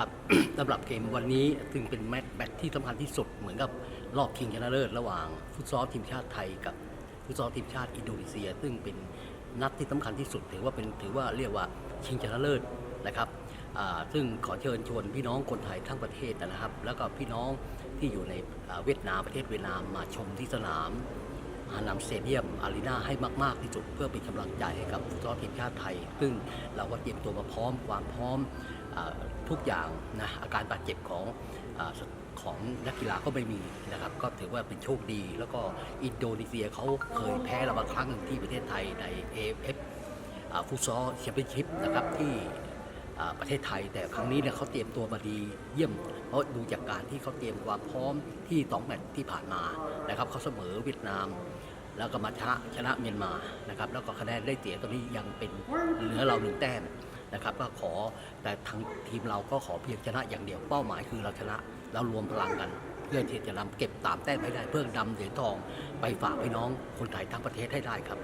นะครับ สำหรับเกมวันนี้ซึ่งเป็นแมตช์แมตที่สำคัญที่สุดเหมือนกับรอบชิงชนะเลิศระหว่างฟุตซอลทีมชาติไทยกับฟุตซอลทีมชาติอินโดนีเซีย ซึ่งเป็นนัดที่สำคัญที่สุด ถือว่าเป็นถือว่าเรียกว่าชิงชนะเลิศนะครับซึ่งขอเชิญชวนพี่น้องคนไทยทั้งประเทศนะครับ แล้วก็พี่น้องที่อยู่ในเวียดนามประเทศเวียดนามมาชมที่สนาม นามสเตเดียมอารีนาให้มาก ๆ ที่สุดเพื่อเป็นกำลังใจให้กับฟุตซอลทีมชาติไทย ซึ่งเราก็เตรียมตัวมาพร้อมความพร้อมอทุกอย่างนะอาการบาดเจ็บของอของนักกีฬาก็ไม่มีนะครับก็ถือว่าเป็นโชคดี แล้วก็อินโดนีเซียเขาเคยแพ้เรามาครั้งหนึ่งที่ประเทศไทยใน AFF ฟุตซอลแชมเปี้ยนชิพนะครับที่ ประเทศไทย แต่ครั้งนี้เนี่ยเขาเตรียมตัวมาดีเยี่ยม เพราะดูจากการที่เขาเตรียมความพร้อมที่สองแมตช์ที่ผ่านมานะครับเขาเสมอเวียดนาม แล้วก็มาชนะชนะเมียนมานะครับแล้วก็คะแนนได้เสียตอนนี้ยังเป็นเหลือเราหนึ่งแต้มนะครับก็ขอแต่ทางทีมเราก็ขอเพียงชนะอย่างเดียวเป้าหมายคือเราชนะเรารวมพลังกันเพื่อที่จะนำเก็บตามแต้มให้ได้เพื่อนำเหรียญทอง ไปฝากพี่น้องคนไทยทั้งประเทศให้ได้ครับ